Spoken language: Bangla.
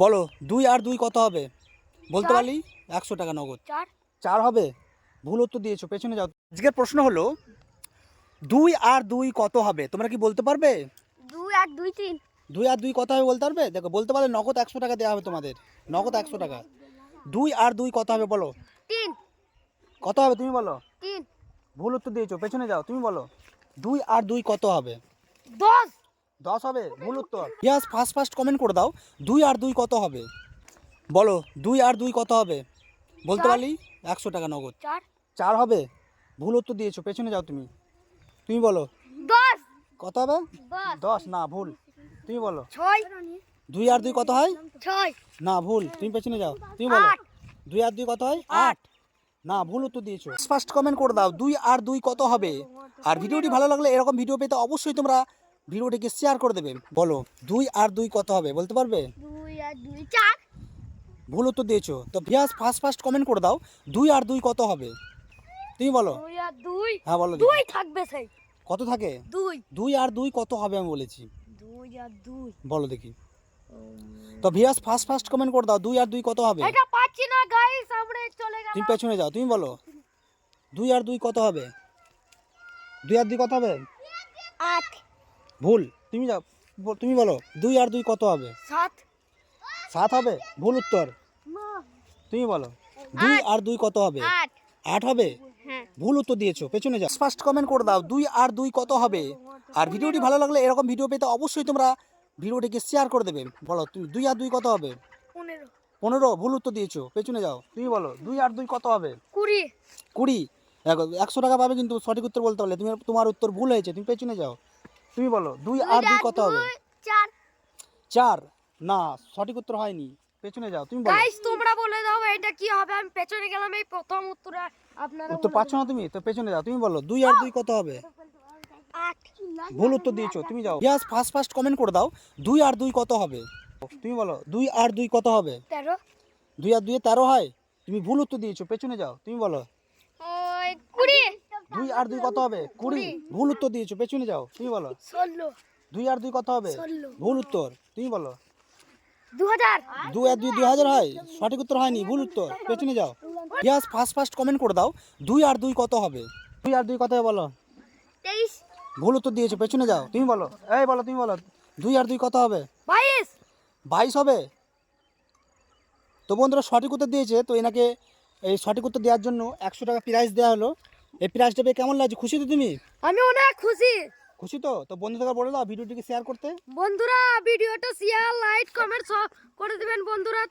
বলো দুই আর দুই কত হবে? বলতে। পারলি? একশো টাকা নগদ। চার। চার হবে? ভুল উত্তর দিয়েছ পেছনে যাও। আজকের প্রশ্ন হলো দুই আর দুই কত হবে? তোমরা কি বলতে পারবে? দুই আর দুই তিন। দুই আর দুই কত হবে বলতে পারবে? দেখো বলতে পারলে নগদ একশো টাকা দেওয়া হবে তোমাদের। নগদ একশো টাকা। দুই আর দুই কত হবে বলো? তিন। কত হবে তুমি বলো? তিন। ভুল উত্তর দিয়েছ পেছনে যাও তুমি বলো। দুই আর দুই কত হবে? দশ। দশ হবে ভুল উত্তর। ইয়াস ফার্স্ট ফার্স্ট কমেন্ট করে দাও। দুই আর দুই কত হবে? বলো দুই আর দুই কত হবে? বলতে পারলি? একশো টাকা নগদ। চার। চার হবে? ভুল উত্তর দিয়েছ পেছনে যাও তুমি। তুমি বলো। দশ। কত হবে? দশ। দশ না ভুল। তুমি বলো। ছয়। দুই আর দুই কত হয়? ছয়। না ভুল। তুমি পেছনে যাও। তুমি বলো। দুই আর দুই কত হয়? আট। না ভুল উত্তর দিয়েছ। ফার্স্ট কমেন্ট করে দাও। দুই আর দুই কত হবে? আর ভিডিওটি ভালো লাগলে এরকম ভিডিও পেতে অবশ্যই তোমরা ভিডিওটিকে শেয়ার করে দেবে। বলো দুই আর দুই কত হবে বলতে পারবে? দুই আর দুই চার। ভুল উত্তর দিয়েছ। তো ভিয়াস ফার্স্ট ফার্স্ট কমেন্ট করে দাও দুই আর দুই কত হবে? তুমি বলো। দুই আর দুই? হ্যাঁ বলো। দুই থাকবে সেই। কত থাকে? দুই। দুই আর দুই কত হবে আমি বলেছি। দুই আর দুই। বলো দেখি। তো ভিয়াস ফার্স্ট ফার্স্ট কমেন্ট করে দাও দুই আর দুই কত হবে? এটা পাচ্ছি না গাইস আমরা চলে গেল তুমি পেছনে যাও তুমি বলো। দুই আর দুই কত হবে? দুই আর দুই কত হবে? আট। ভুল। তুমি যাও তুমি বলো দুই আর দুই কত হবে? সাত। সাত হবে? ভুল উত্তর। তুমি বলো দুই আর দুই কত হবে? আট। হবে? হ্যাঁ। ভুল উত্তর দিয়েছ পেছনে যাও। ফার্স্ট কমেন্ট করে দাও দুই আর দুই কত হবে? আর ভিডিওটি ভালো লাগলে এরকম ভিডিও পেতে অবশ্যই তোমরা ভিডিওটিকে শেয়ার করে দেবে। বলো তুমি দুই আর দুই কত হবে? পনেরো। পনেরো ভুল উত্তর দিয়েছ পেছনে যাও। তুমি বলো দুই আর দুই কত হবে? কুড়ি। কুড়ি। দেখো একশো টাকা পাবে কিন্তু সঠিক উত্তর বলতে পারলে। তুমি তোমার উত্তর ভুল হয়েছে তুমি পেছনে যাও। তুমি বলো দুই আর দুই কত হবে? চার। চার? না সঠিক উত্তর হয়নি। পেছনে যাও তুমি বলো। গাইস তোমরা বলে দাও এটা কি হবে? আমি পেছনে গেলাম এই প্রথম উত্তর আপনারা উত্তর পাচ্ছ না তুমি? তো পেছনে যাও তুমি বলো দুই আর দুই কত হবে? ভুল উত্তর দিয়েছ তুমি যাও। ইয়াস ফার্স্ট ফার্স্ট কমেন্ট করে দাও দুই আর দুই কত হবে? তুমি বলো দুই আর দুই কত হবে? তেরো। দুই আর দুই তেরো হয়? তুমি ভুল উত্তর দিয়েছ পেছনে যাও তুমি বলো। আর দুই কত হবে। কুড়ি ভুল উত্তর দিয়েছ পেছনে যাও তুমি বলো। ষোলো। দুই আর দুই কত হবে ভুল উত্তর তুমি বলো। দু আর দুই দুই হাজার হয়? সঠিক উত্তর হয়নি ভুল উত্তর পেছনে যাও। ইয়াস ফার্স্ট ফার্স্ট কমেন্ট করে দাও দুই আর দুই কত হবে? দুই আর দুই কত হবে বলো। তেইশ। ভুল উত্তর দিয়েছ পেছনে যাও তুমি বলো। এই বলো তুমি বলো দুই আর দুই কত হবে? বাইশ। বাইশ হবে? তো বন্ধুরা সঠিক উত্তর দিয়েছে তো এনাকে এই সঠিক উত্তর দেওয়ার জন্য একশো টাকা প্রাইজ দেওয়া হলো। এই প্রাইজটা পেয়ে কেমন লাগছে? খুশি তো তুমি? আমি অনেক খুশি। খুশি তো? তো বন্ধুদেরকে বলে দাও ভিডিওটিকে শেয়ার করতে। বন্ধুরা ভিডিওটা শেয়ার লাইক কমেন্ট সব করে দিবেন বন্ধুরা।